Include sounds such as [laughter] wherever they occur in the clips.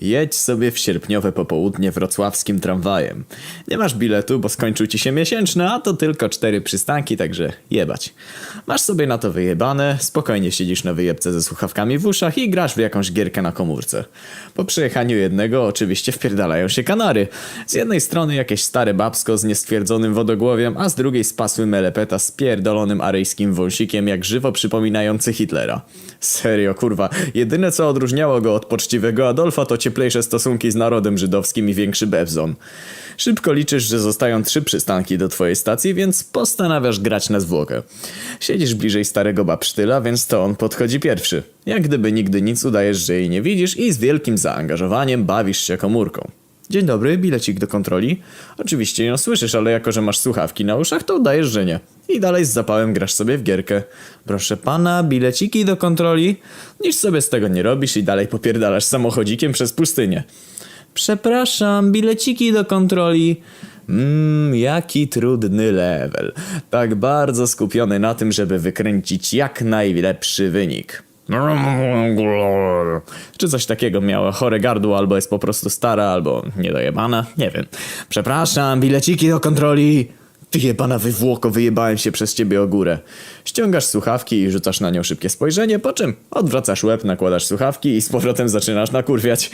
Jedź sobie w sierpniowe popołudnie wrocławskim tramwajem. Nie masz biletu, bo skończył ci się miesięczny, a to tylko cztery przystanki, także jebać. Masz sobie na to wyjebane, spokojnie siedzisz na wyjebce ze słuchawkami w uszach i grasz w jakąś gierkę na komórce. Po przejechaniu jednego oczywiście wpierdalają się kanary. Z jednej strony jakieś stare babsko z niestwierdzonym wodogłowiem, a z drugiej spasły melepeta z pierdolonym aryjskim wąsikiem, jak żywo przypominający Hitlera. Serio, kurwa, jedyne co odróżniało go od poczciwego Adolfa to cieplejsze stosunki z narodem żydowskim i większy bewzon. Szybko liczysz, że zostają trzy przystanki do twojej stacji, więc postanawiasz grać na zwłokę. Siedzisz bliżej starego babsztyla, więc to on podchodzi pierwszy. Jak gdyby nigdy nic udajesz, że jej nie widzisz i z wielkim zaangażowaniem bawisz się komórką. Dzień dobry, bilecik do kontroli. Oczywiście ją słyszysz, ale jako, że masz słuchawki na uszach, to udajesz, że nie. I dalej z zapałem grasz sobie w gierkę. Proszę pana, bileciki do kontroli. Nic sobie z tego nie robisz i dalej popierdalasz samochodzikiem przez pustynię. Przepraszam, bileciki do kontroli. Mmm, jaki trudny level. Tak bardzo skupiony na tym, żeby wykręcić jak najlepszy wynik. Czy coś takiego miała chore gardło, albo jest po prostu stara, albo niedojebana, nie wiem. Przepraszam, bileciki do kontroli. Ty jebana wywłoko, wyjebałem się przez ciebie o górę. Ściągasz słuchawki i rzucasz na nią szybkie spojrzenie, po czym odwracasz łeb, nakładasz słuchawki i z powrotem zaczynasz nakurwiać.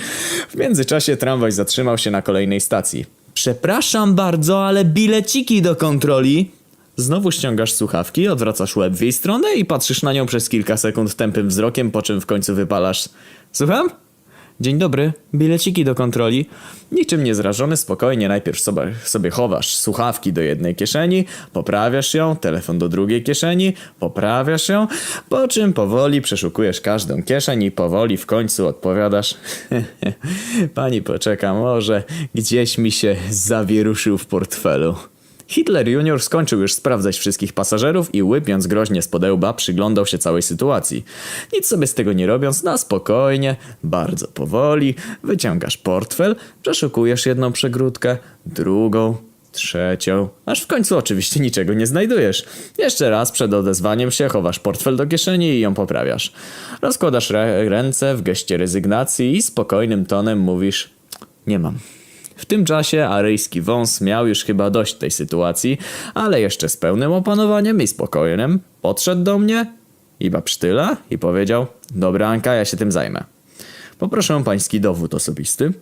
W międzyczasie tramwaj zatrzymał się na kolejnej stacji. Przepraszam bardzo, ale bileciki do kontroli. Znowu ściągasz słuchawki, odwracasz łeb w jej stronę i patrzysz na nią przez kilka sekund tępym wzrokiem, po czym w końcu wypalasz. Słucham? Dzień dobry, bileciki do kontroli. Niczym niezrażony, spokojnie najpierw sobie, sobie chowasz słuchawki do jednej kieszeni, poprawiasz ją, telefon do drugiej kieszeni, poprawiasz ją, po czym powoli przeszukujesz każdą kieszeń i powoli w końcu odpowiadasz [laughs] Pani poczeka, może gdzieś mi się zawieruszył w portfelu. Hitler Junior skończył już sprawdzać wszystkich pasażerów i łypiąc groźnie z podełba przyglądał się całej sytuacji. Nic sobie z tego nie robiąc, na spokojnie, bardzo powoli, wyciągasz portfel, przeszukujesz jedną przegródkę, drugą, trzecią, aż w końcu oczywiście niczego nie znajdujesz. Jeszcze raz przed odezwaniem się chowasz portfel do kieszeni i ją poprawiasz. Rozkładasz ręce w geście rezygnacji i spokojnym tonem mówisz nie mam. W tym czasie aryjski wąs miał już chyba dość tej sytuacji, ale jeszcze z pełnym opanowaniem i spokojnym podszedł do mnie i babsztyla i powiedział Dobra Anka, ja się tym zajmę. Poproszę pański dowód osobisty.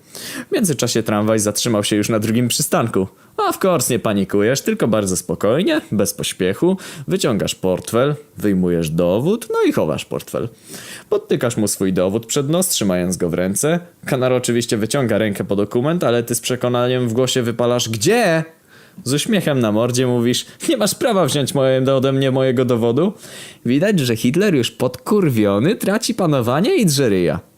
W międzyczasie tramwaj zatrzymał się już na drugim przystanku. A w course nie panikujesz, tylko bardzo spokojnie, bez pośpiechu, wyciągasz portfel, wyjmujesz dowód, no i chowasz portfel. Podtykasz mu swój dowód przed nos, trzymając go w ręce. Kanar oczywiście wyciąga rękę po dokument, ale ty z przekonaniem w głosie wypalasz Gdzie? Z uśmiechem na mordzie mówisz, nie masz prawa wziąć moje, ode mnie mojego dowodu. Widać, że Hitler już podkurwiony traci panowanie i drze ryja.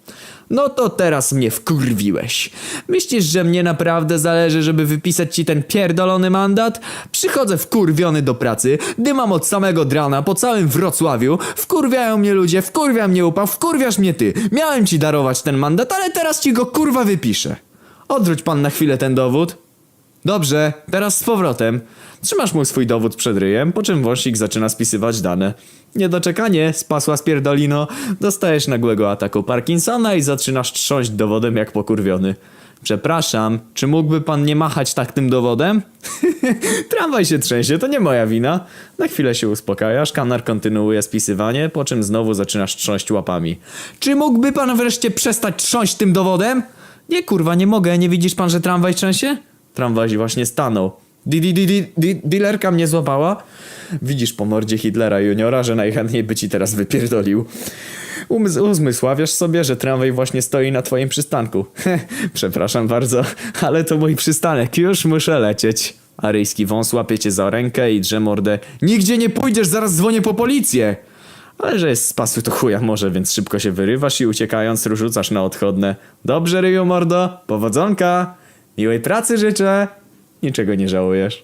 No to teraz mnie wkurwiłeś. Myślisz, że mnie naprawdę zależy, żeby wypisać ci ten pierdolony mandat? Przychodzę wkurwiony do pracy, dymam od samego drana po całym Wrocławiu, wkurwiają mnie ludzie, wkurwia mnie upał, wkurwiasz mnie ty. Miałem ci darować ten mandat, ale teraz ci go kurwa wypiszę. Odwróć pan na chwilę ten dowód. Dobrze, teraz z powrotem. Trzymasz mu swój dowód przed ryjem, po czym wąsik zaczyna spisywać dane. Niedoczekanie, spasła spierdolino, dostajesz nagłego ataku Parkinsona i zaczynasz trząść dowodem jak pokurwiony. Przepraszam, czy mógłby pan nie machać tak tym dowodem? [laughs] Tramwaj się trzęsie, to nie moja wina. Na chwilę się uspokajasz, kanar kontynuuje spisywanie, po czym znowu zaczynasz trząść łapami. Czy mógłby pan wreszcie przestać trząść tym dowodem? Nie kurwa, nie mogę, nie widzisz pan, że tramwaj trzęsie? Tramwaj właśnie stanął. Di, di, di, di, di, dilerka mnie złapała? Widzisz po mordzie Hitlera juniora, że najchętniej by ci teraz wypierdolił. Umys- uzmysławiasz sobie, że tramwaj właśnie stoi na twoim przystanku. [laughs] Przepraszam bardzo, ale to mój przystanek, już muszę lecieć. Aryjski wąs łapie cię za rękę i drze mordę. Nigdzie nie pójdziesz, zaraz dzwonię po policję! Ale że jest z to chuja może, więc szybko się wyrywasz i uciekając rzucasz na odchodne. Dobrze, ryju mordo, powodzonka! Miłej pracy życzę! Niczego nie żałujesz.